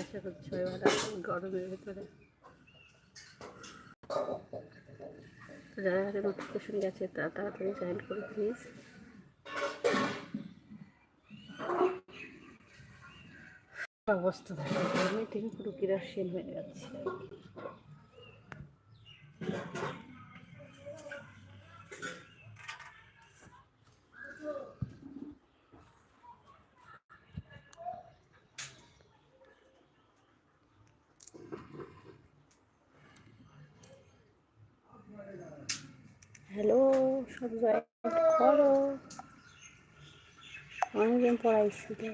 আশা করছি সবাই ভালো আছেন গরমের ভেতরে। যারা যারা নোটিফিকেশন গেছে তারা তাড়াতাড়ি জয়েন করে প্লিজ অবস্থা থাকে গরমে থেকে পুরো কিরাসীন হয়ে যাচ্ছে। হ্যালো সব জয়েন করো অনেকদিন পড়াইছি তো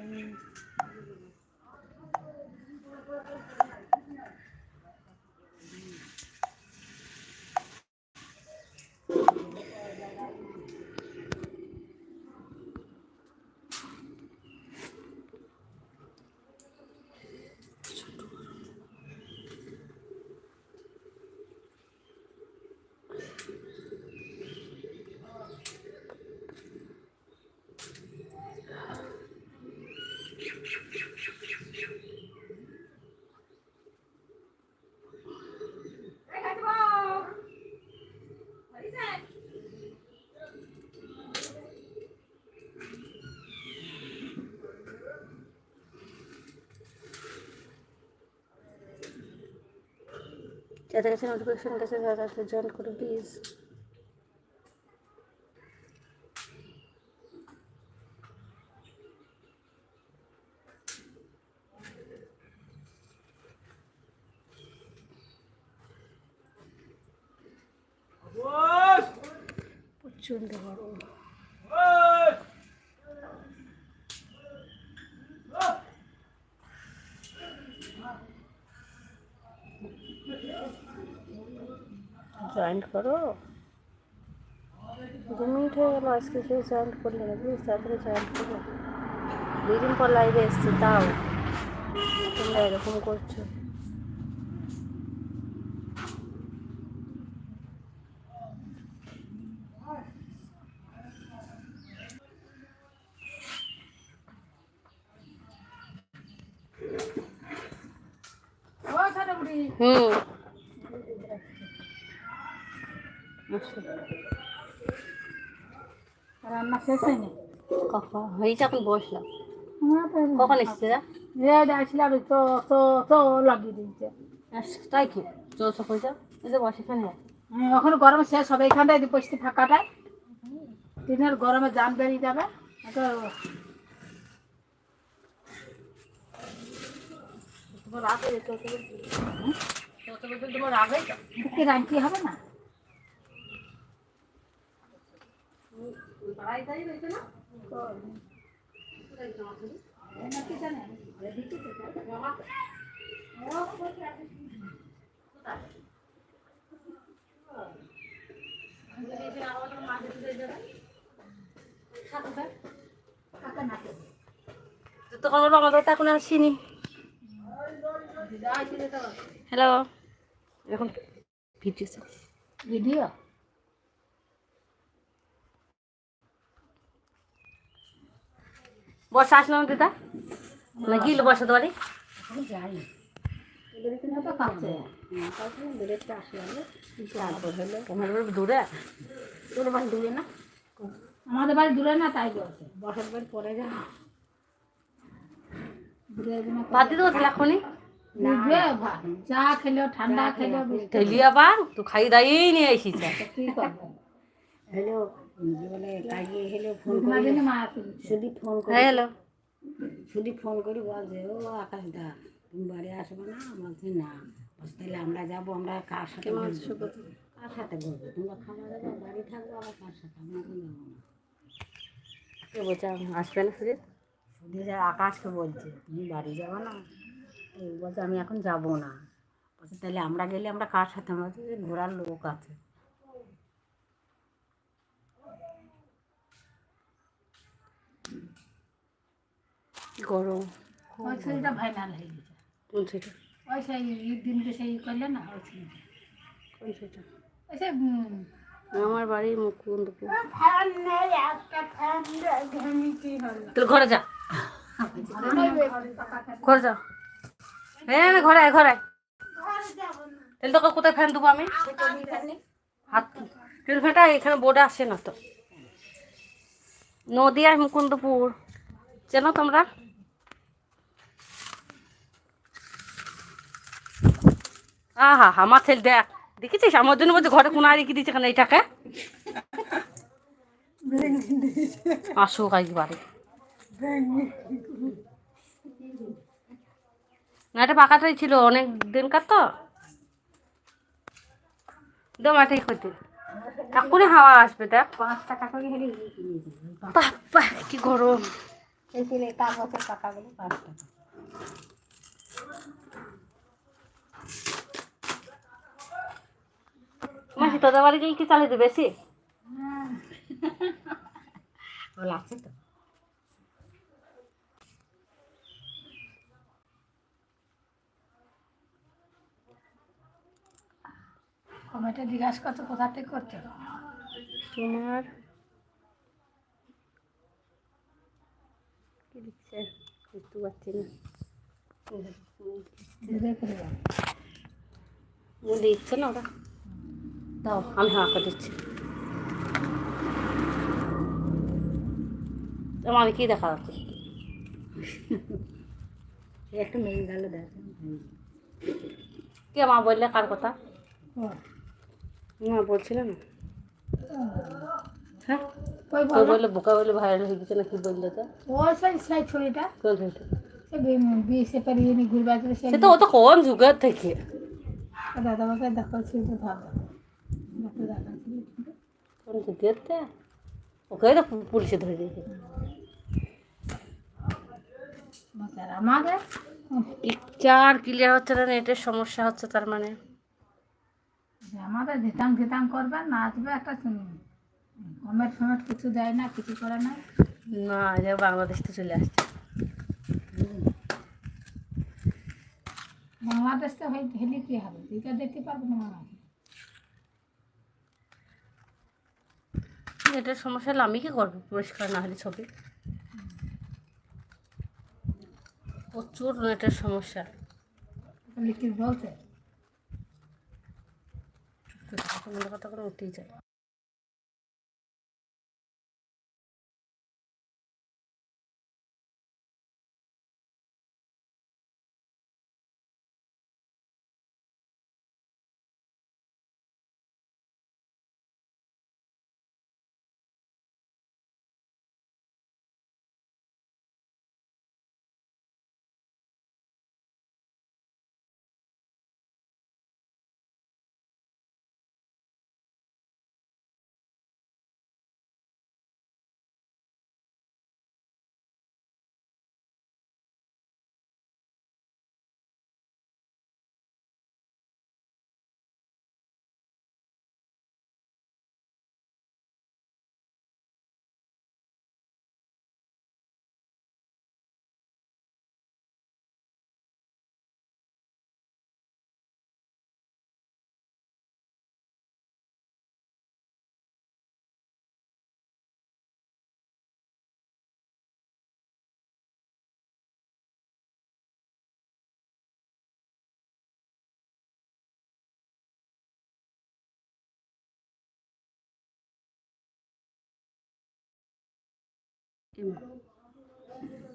যাদের কাছে নোটিফিকেশন গেছে তারা তাড়াতাড়ি জয়েন করো প্লিজ প্রচণ্ড গরম জয়েন্ট করো। দু মিনিট হয়ে গেল, আজকে কেউ জয়েন্ট করলে না প্লিজ তাড়াতাড়ি জয়েন্ট করো। দুই দিন পর লাইভে এসছি তাও তোমরা এরকম করছ। শেষ হয়নি। কখন? হয়েছে এখন বসলাম। হ্যাঁ, কখন এসছে রেড আসলাম তো তো তো লাগিয়ে দিয়েছে। তাই কি? চলছে কইছে এই যে বসে এখানে। হ্যাঁ, এখন গরম শেষ হবে। এখানটায় বসতে ফাঁকাটায় দিনের গরমে জান বেরিয়ে যাবে। তো তোমার রাগ হয়ে? তোমার রাগ হয়ে যাও কি হবে না? তখন বলব আমাদের তো আসিনি হ্যালো এখন ভিডিও ভিডিও বর্ষা আসলাম দিদা না গিল বর্ষা তোমার দূরে তোর বাড়ি দূরে না আমাদের বাড়ি দূরে না তাই বলছে বসার বাড়ি পরে তাহলে এখনই চা ঠান্ডা বিস্কুট ঠেলি আবার তো খাই দাইয়েই নিয়ে এসেছে হ্যালো বলে কাজে হলে ফোন শুধু ফোন করি হ্যাঁ হ্যালো শুধু ফোন করি বলছে ও আকাশ দা তুমি বাড়ি আসবে না? বলছে না। বলছে তাহলে আমরা যাব আমরা কার সাথে? কার সাথে ঘুরবো? তোমরা খাওয়া দাওয়া বাড়ি থাকব আবার কার সাথে? আমরা তো যাব না? কে বলছে আসবে না সুজিত শুধু যা আকাশকে বলছে তুমি বাড়ি যাব না? বলছে আমি এখন যাব না। বলছে তাহলে আমরা গেলে আমরা কার সাথে? আমরা ঘোরার লোক আছে। গরম। ওই হয়ে গেছে। কোন সেটা ওই সেই দিনকে সেই করলে না ওই ছেলেটা। কোন সেটা ওই সে আমার বাড়ি মুকুন্দপুর। তাহলে ঘরে যা। ঘরে যা। হ্যাঁ ঘরে আয়, ঘরে আয়। তাহলে তোকে কোথায় ফ্যান দেবো আমি? হাত ট্রেন ফ্যানটা এখানে বোর্ডে আসে না তো। নদিয়ার মুকুন্দপুর। চেনো তোমরা? আহা, আমার ছেলে দেখ, দেখেছিস? আমার জন্য বলছে ঘরে কোনায় রেখে দিচ্ছে কেন এইটাকে? আসুক একবারে না, এটা পাকাটাই ছিল অনেক দিনকার তো? দম এটাই করতে এখনই হাওয়া আসবে, দেখ। পাঁচ টাকা করে হেলে কিনেছি কি গরম। কিনে তার পাঁচ টাকা মাসি তোদের বাড়ি গেলে কি চালিয়ে দেবে বেশি? ও লাগছে তো। কমেটা জিজ্ঞাসা করছ কোথা থেকে করছ? তোমার কি দিচ্ছে? বুঝতে পারছি না। দিচ্ছে না ওরা। দাও আমি হাঁ করে দিচ্ছি। তোমার আমি কি দেখা যাচ্ছে? একটা মেয়ে গেল দেখ। কে মা বললে কার কথা? মা বলছিলে না? হ্যাঁ? বললে বোকা বলে ভাইরাল হয়ে গেছে না কি বললে তো। ও সেই সেই কোন পেরিয়ে নি সে তো ও তো কোন যুগের থেকে? দাদা বাবা তো ভালো। দেখো দেখাচ্ছিল কোন যুগের তে ওকে তো পুলিশে ধরে দিয়েছে আমাদের পিকচার ক্লিয়ার হচ্ছে না নেটের সমস্যা হচ্ছে তার মানে। যে আমাদের ধিতাং ধিতাং করবে নাচবে একটা কমেট ফমেট কিছু দেয় না কিছু করে না। না যে বাংলাদেশ তো চলে আসছে। বাংলাদেশ তো হই- হেলে কি হবে? দুইটা দেখতে পারব না। নেটের সমস্যা হলে আমি কি করব? পরিষ্কার না হলে ছবি? প্রচুর নেটের সমস্যা। কথা করে উঠেই যায়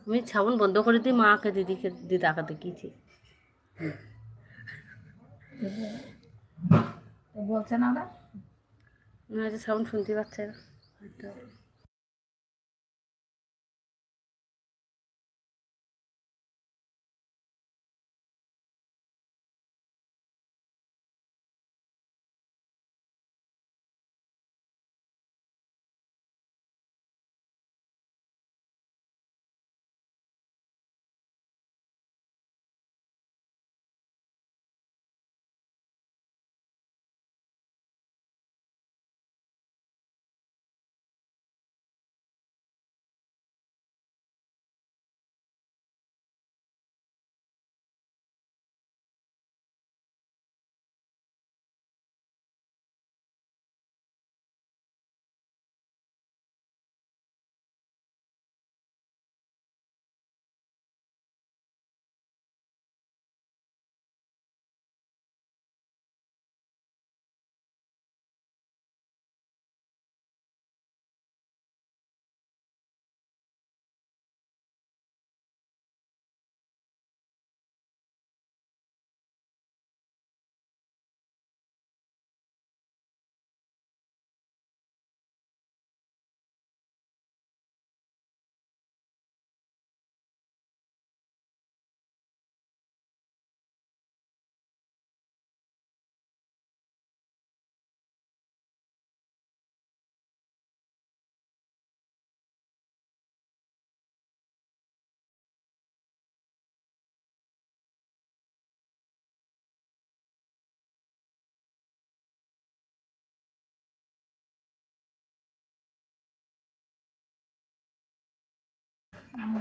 আমি সাবুন বন্ধ করে দিই মাকে দিদিকে দিদাকে দেখিয়েছি। তো বলছে না ওরা? না যে সাউন্ড শুনতে পাচ্ছে না।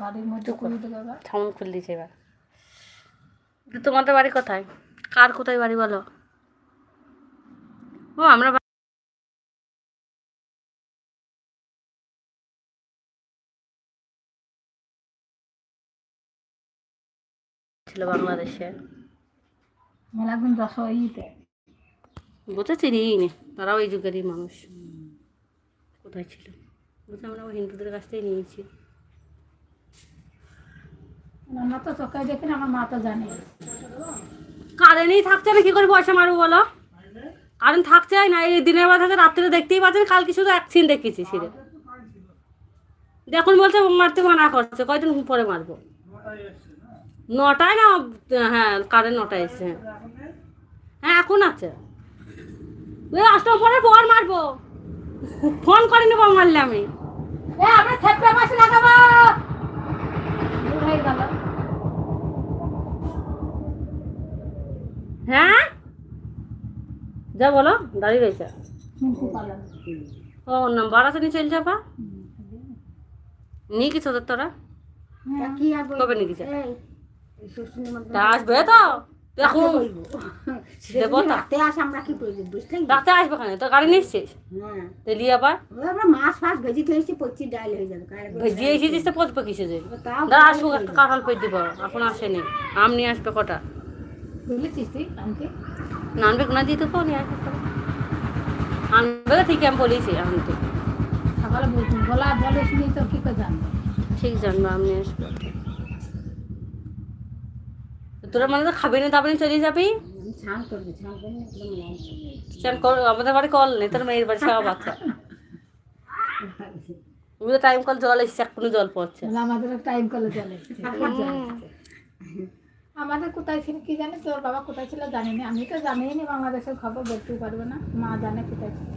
বাড়ির মধ্যে দেবে এবার। সাউন্ড খুলে দিয়েছে এবার। তোমাদের বাড়ি কোথায়? কার কোথায় বাড়ি বলো? ও আমরা ছিল বাংলাদেশে। মেলা একদিন দশ ইতে বুঝতে চিনি তারাও এই যুগেরই মানুষ। কোথায় ছিল? বুঝতে আমরা হিন্দুদের কাছ থেকে নিয়েছি। আমরা তো চোখে দেখি না আমার মা তো জানে। কারেন্টই থাকছে না কি করে পয়সা মারবো বলো? কারেন্ট থাকছে না এই দিনের বেলা থাকে রাত্রে দেখতেই পাচ্ছেন কালকে শুধু এক সিন দেখেছি সিরে এখন বলছে মারতে মানা করছে কয়দিন পরে মারবো? নটায় না হ্যাঁ কারেন্ট নটায় এসছে হ্যাঁ। এখন আছে। ওই আসতে পরে পর মারবো। ফোন করে নেব মারলে আমি। আমরা থেপড়ে মাছ লাগাবো। গেল। হ্যাঁ? যা বলো দাঁড়িয়ে রয়েছে। ও নাম্বার আছে নি চলছে পা নিয়ে কিছু তোরা? হ্যাঁ। কি কবে নিয়ে গেছে? আসবে তো? এখন দেবো সেদিন রাতে আসে আমরা কি করব রাতে আসবে কেন? তো গাড়ি হ্যাঁ। তেলি আবার? আমরা মাছ ফাছ ভেজি খেয়েছি পচি ডাল হয়ে যাবে কারে বলব? এসেছিস তো পচবে কিসে যে? তাও দাঁড়া আসব একটা কাঁঠাল পেয়ে দিব এখন আসেনি। আম নিয়ে আসবে কটা? তুই দিয়ে দেবো নিয়ে আসবে কটা। আনবে ঠিক আমি বলেছি সকালে বলা বলে শুনি তো কি করে জানবে? ঠিক জানব আমি আসব তো তোরা মানে তো খাবি না তারপরে চলে যাবি? স্নান করব আমাদের বাড়ি কল নেই তোর মেয়ের বাড়ি সব তুমি তো টাইম কল জল এসেছে এখনও জল পড়ছে। আমাদের টাইম কলে চলে এসেছে। আমাদের কোথায় ছিল কি জানি তোর বাবা কোথায় ছিল জানি না আমি তো জানি না বাংলাদেশের খবর বলতেই পারবে না। মা জানে কোথায় ছিল।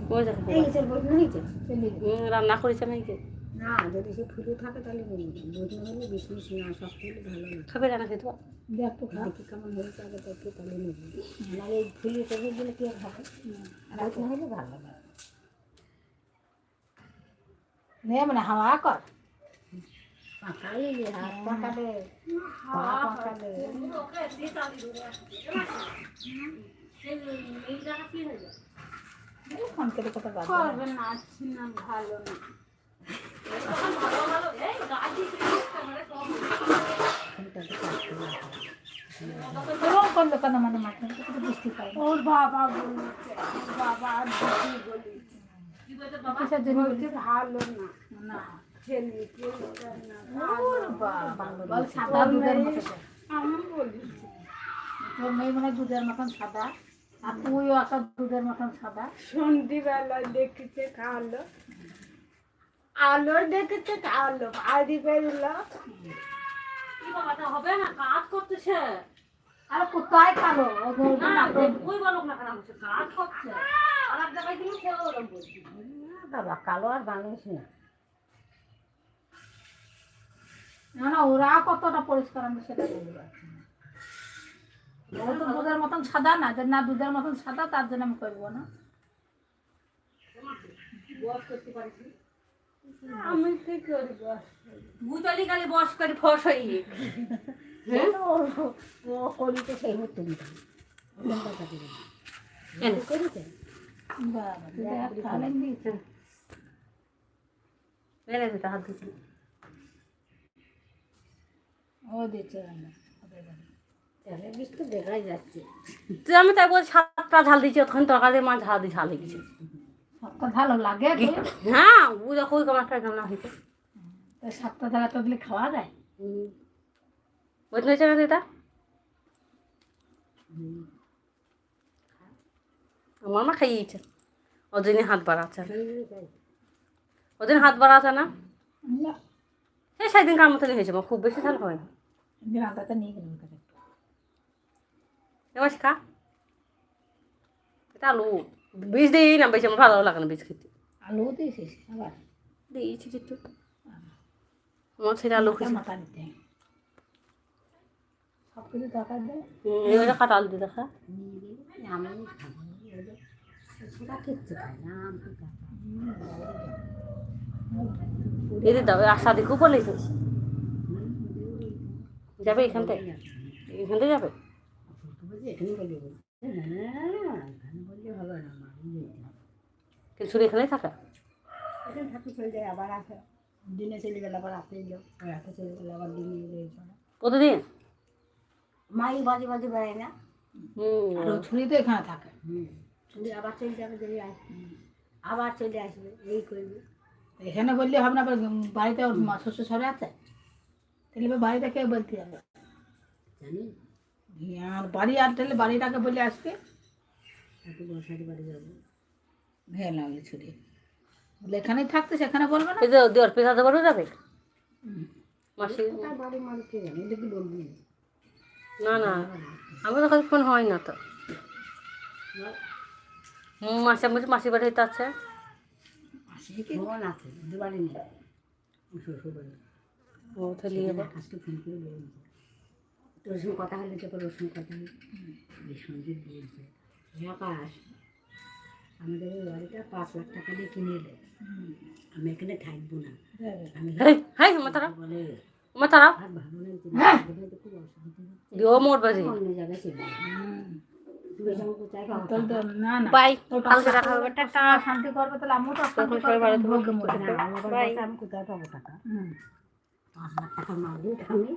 রান্না করেছে নাকি? না যদি সে ফুলে থাকে তাহলে বলব। বলতে হলে বিষ মিশ না সব ফুলে ভালো। না খাবে রান্না খেতে পারো? দে দেখি কেমন হয়েছে আগে দেখি তাহলে নেব। নাহলে এই ফুলে টেনে দিলে কি হবে? না হলে ভালো না। নে মানে হাওয়া কর। পাকাই হাত পাকালে। পা পাকালে। ফোন করে কথা বাদ দে। করবে না আসছি না ভালো না। করল কেন মানে মাথা বুঝতে পারি ওর বাবা বলেছে বাবা? ভালো না। সাদা দুধের তোর মেয়ে মনে মতন সাদা আর তুইও একটা দুধের মতন সাদা। সন্ধিবেলা দেখেছে খাওয়ালো আলো দেখেছে খাওয়ালো বাড়ি বেরোলো। কি বাবা, তা হবে না? কাজ করতেছে। আর কোথায়। বাবা কালো আর বাংলাদেশ না। না না ওরা কতটা পরিষ্কার আমি সেটা বলতে পারছি ও তো দুধের মতন সাদা না যে না দুধের মতন সাদা তার জন্য আমি করব না। আমি কি করব বুঝলি খালি বস করে ফস হয়ে করিতে সেই হতো করিতে দেখাই যাচ্ছে। তুই আমি তাই বলছি সাতটা ঝাল দিচ্ছি ওখানে তরকারি মাছ ঝাল দিয়ে ঝাল হয়ে গেছে। সাতটা ভালো লাগে কি? হ্যাঁ দেখো ওই কেমন একটা রান্না হয়েছে। তো সাতটা জায়গা তো দিলে খাওয়া যায়। বুঝতে পেরেছে না দিদা আমার মা খাইয়েছে ওদিনই হাত বাড়াচ্ছে। ওদিন হাত বাড়াচ্ছে না? না। সেই সেদিন কার মতনই হয়েছে খুব বেশি ঝাল হয় না। রান্নাটা নিয়ে গেলাম তাহলে একটু। এবার খা। এটা আলু। বীজ দিই না বেশি আমার ভালো লাগে না বীজ খেতে। আলু দিয়েছিস আবার? দিয়েছি একটু আমার ছেলে আলু হয়। সব কিছু দরকার দেয় এবারে কাটা আলু দিয়ে দেখা। দিদা ওই আশা দেখেও বলেছিস যাবে এখান থেকে? এখান থেকে যাবে? বলি বলি শুধু এখানেই থাকা? এখানে থাকতে চলে যায় আবার আসে। দিনে চলে গেলে আবার রাতে রাতে চলে গেলে আবার দিনে। প্রতিদিন মাই বাজে বাজে বেড়ায় না। আর ও ছুরি তো এখানে থাকে। হুম। শুধু আবার চলে যাবে যদি আবার চলে আসবে এই করবে। এখানে বললে হবে না বাড়িতে ওর মা শ্বশুর সরে আছে? তাহলে এবার বাড়িতে কে বলতে যাবে জানি। আর বাড়ি আর তাহলে বাড়িটাকে বলে আসবে? একটু বসাতে বাড়ি যাব। ভেয়ে লাগলে ছুরি। বলে এখানেই থাকতে সেখানে বলবে না? দেওয়ার পেশাতে পারবে যাবে? মাসি বাড়ি মানুষ কে জানে? এটা কি বলবি? না না। আমাদের কাছে ফোন হয় না তো। মাসে মাসি বলছি মাসি বাড়ি হইতে আছে। ও তাহলে আজকে ফোন করে বলুন তোর সঙ্গে কথা হলে তো সঙ্গে কথা হলো এই সঞ্জিত বলছে "হে আকাশ আমাদের এই বাড়িটা পাঁচ লাখ টাকা দিয়ে কিনে এলে। আমি এখানে থাকব না। আমি বলে আমার তারা আর ভালো লাগছে না বোধহয় তো খুব অসুবিধা হচ্ছে। দিও মোট বাজি অন্য জায়গায় চলে যাব। তুই এসব কোথায় পাবো তোর তো না না বাই তোর কালকে টাকা- দেখা হবে টাটা তোর শান্তি করবে তাহলে আমিও তো শান্তি সবাই ভালো করব থাকো। ভোগে মরে না, আমি আবার বলছি, আমি কোথায় পাবো টাকা হুম পাঁচ লাখ টাকা মারবো আমি